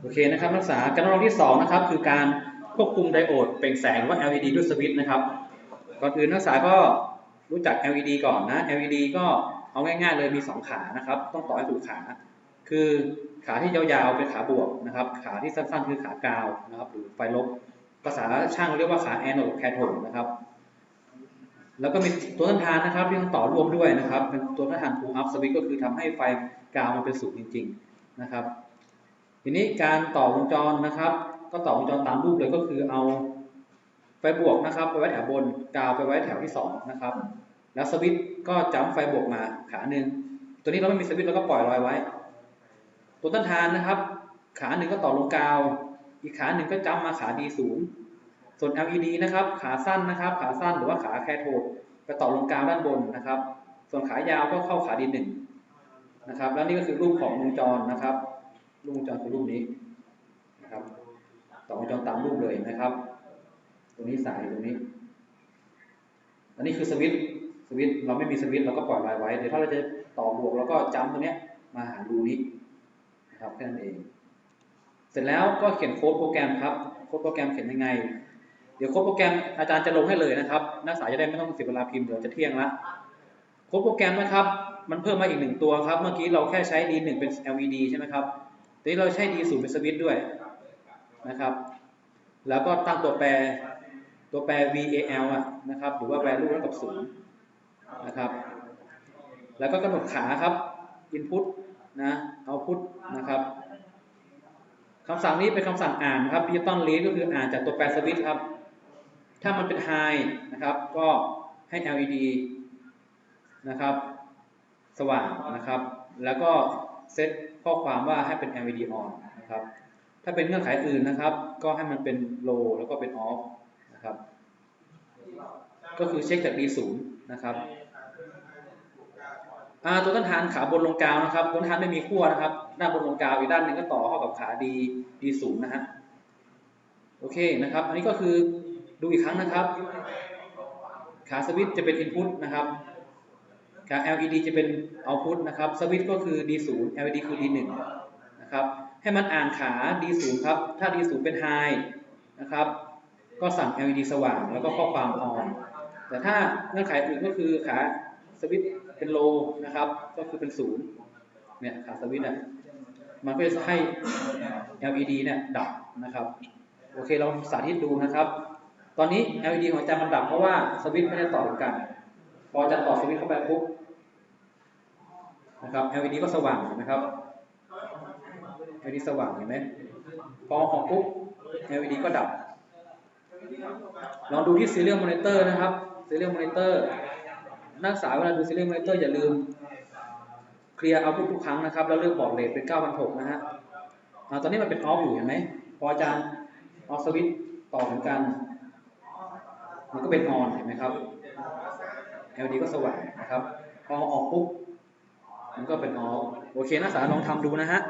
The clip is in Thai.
โอเคนะครับนักศึกษาการทดลองที่สองนะครับคือการควบคุมไดโอดเปล่งแสงหรือว่า LED ด้วยสวิตช์นะครับก่อนอื่นนักศึกษาก็รู้จัก LED ก่อนนะ LED ก็เอาง่ายๆเลยมี 2 ขานะครับ ต้องต่อให้ถูกขา คือขาที่ยาวๆเป็นขาบวกนะครับ ขาที่สั้นๆคือขากาวนะครับ หรือไฟลบภาษาช่างเรียกว่าขาแอนโอดแคโทดนะครับ แล้วก็มีตัวต้านทานนะครับที่ต้องต่อรวมด้วยนะครับ เป็นตัวต้านทาน pull up switch ก็คือทำให้ไฟกาวมันเป็นศูนย์จริง ๆ นะครับ ทีนี้การต่อวงจรนะครับ ก็ต่อวงจรตามรูปเลยก็คือเอาไฟบวกนะครับไปไว้แถวบนกาวไปไว้แถวที่สองนะครับแล้วสวิตช์ก็จัมไฟบวกมาขาหนึ่งตัวนี้เราไม่มีสวิตช์เราก็ปล่อยลอยไว้ ตัวต้นทานนะครับ ขาหนึ่งก็ต่อลงกาว อีกขาหนึ่งก็จัมมาขา D0 ส่วน LED นะครับ ขาสั้นนะครับ ขาสั้นหรือว่าขาแคโทดไปต่อลงกาวด้านบนนะครับ ส่วนขายาวก็เข้าขา D1 นะครับ แล้วนี่ก็คือรูปของวงจรนะครับ รูปวงจรคือรูปนี้นะครับต่อวงจรตามรูปเลยนะครับ ตรงนี้สายตรงนี้ อันนี้คือสวิตช์สวิตช์เราไม่มีสวิตช์เราก็ปล่อยลายไว้เดี๋ยวถ้าเราจะต่อบวกเราก็จัมป์ตัวเนี้ยมาหารูนี้นะครับแค่นั้นเอง เสร็จแล้วก็เขียนโค้ดโปรแกรมครับโค้ดโปรแกรมเขียนยังไง เดี๋ยวโค้ดโปรแกรมอาจารย์จะลงให้เลยนะครับ นักศึกษาจะได้ไม่ต้องเสียเวลาพิมพ์เดี๋ยวจะเที่ยงละโค้ดโปรแกรมนะครับ มันเพิ่มมาอีกหนึ่งตัวครับ เมื่อกี้เราแค่ใช้ D1 เป็น LED ใช่ไหมครับ นี้เราใช้ D0 เป็นสวิตด้วยนะครับ แล้วก็ตั้งตัวแปรตัวแปร VAL อะนะครับหรือว่า value เท่ากับศูนย์นะครับ แล้วก็กำหนดขาครับ input นะ output นะครับคำสั่งนี้เป็นคำสั่งอ่านครับ digital read ก็คืออ่านจากตัวแปรสวิตครับ ถ้ามันเป็น high นะครับ ก็ให้ LED นะครับ สว่างนะครับ แล้วก็ เซตข้อความว่าให้เป็น LED on นะครับ ถ้าเป็นเงื่อนไขอื่นนะครับ ก็ให้มันเป็น low แล้วก็เป็น off นะครับ ก็คือเช็คจาก D0 นะครับตัวต้นทานขาบนลงกาวนะครับต้นทานไม่มีขั้วนะครับ ด้านบนลงกาวอีกด้านหนึ่งก็ต่อเข้ากับขา D D0 นะฮะ โอเคนะครับ อันนี้ก็คือดูอีกครั้งนะครับ ขาสวิตช์จะเป็น input นะครับ ขา LED จะเป็น output นะครับ สวิตช์ก็คือ D0 LED คือ D1 นะครับ ให้มันอ่านขา D0 ครับ ถ้า D0 เป็น high นะครับ ก็สั่ง LED สว่างแล้วก็ข้อความ on แต่ถ้าเงื่อนไขอื่นก็คือขาสวิตช์เป็น low นะครับ ก็คือเป็น 0 เนี่ยขาสวิตช์อะมันก็จะให้ LED เนี่ยดับนะครับ โอเค เราสาธิตดูนะครับ ตอนนี้ LED ของอาจารย์มันดับเพราะว่าสวิตช์ไม่ได้ต่อกัน พอจารย์ต่อสวิตช์เข้าไปปุ๊บนะครับ LED ก็สว่างเห็นไหมครับ LED สว่างเห็นไหมพอออกปุ๊บ LED ก็ดับ ลองดูที่ serial monitor นะครับ serial monitor นักศึกษาเวลาดู serial monitor อย่าลืม เคลียร์เอาทุกครั้งนะครับ แล้วเลือกบอร์ดเรทเป็น9,600นะฮะตอนนี้มันเป็น off อยู่เห็นไหมพออาจารย์เอาสวิตช์ต่อเหมือนกัน มันก็เป็น on เห็นไหมครับ LED ก็สว่างนะครับ พอออกปุ๊บมันก็เป็นออฟโอเคนักศึกษาลองทำดูนะฮะ